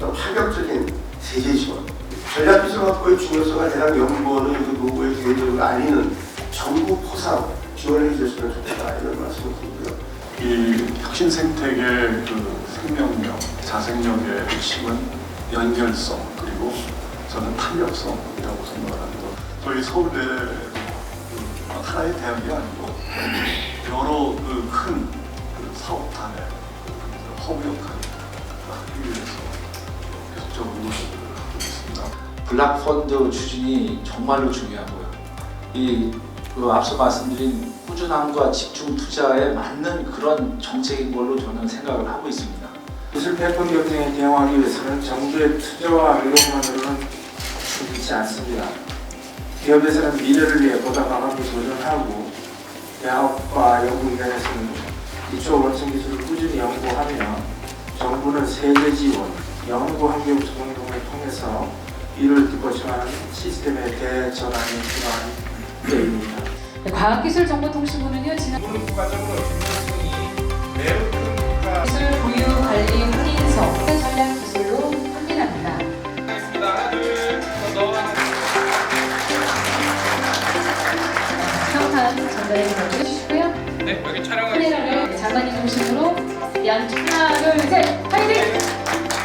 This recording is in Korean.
어떤 파격적인 세계지원, 전략기술과 의 중요성을 대한 연구원의 그 노고의 개인적으로 알리는 정부 포상 지원을 해주셨으면 좋겠다 이런 말씀을 드리고요. 이 혁신 생태계 그 생명력, 자생력의 핵심은 연결성 그리고 저는 탄력성이라고 생각합니다. 저희 서울대 그 하나의 대학이 아니고 여러 그큰 그 사업단의 그 허브 역할을 하기 위해서 계속적으로 노력을 하고 있습니다. 블락 펀드 추진이 정말로 중요하고요. 이 그 앞서 말씀드린 꾸준함과 집중 투자에 맞는 그런 정책인 걸로 저는 생각을 하고 있습니다. 기술 패권 경쟁에 대응하기 위해서는 정부의 투자와 의료만으로는 충분치 않습니다. 기업에서는 미래를 위해 보다 강하게 도전하고 대학과 연구기관에서는 기초 원천 기술을 꾸준히 연구하며 정부는 세계 지원, 연구 환경 조성등을 통해서 이를 뒷받침하는 시스템의 대전환이 필요한 때입니다. 네, 과학기술정보통신부는요 지난 국가적으로 중요성이 매우 큰 국가 기술 보유 관리 확인서 전략 기술로 확인합니다. 평판 전달해 주시고요. 네, 여기 촬영하겠습니다. 카메라를 장관님 중심으로 연 하나 둘셋 파이팅!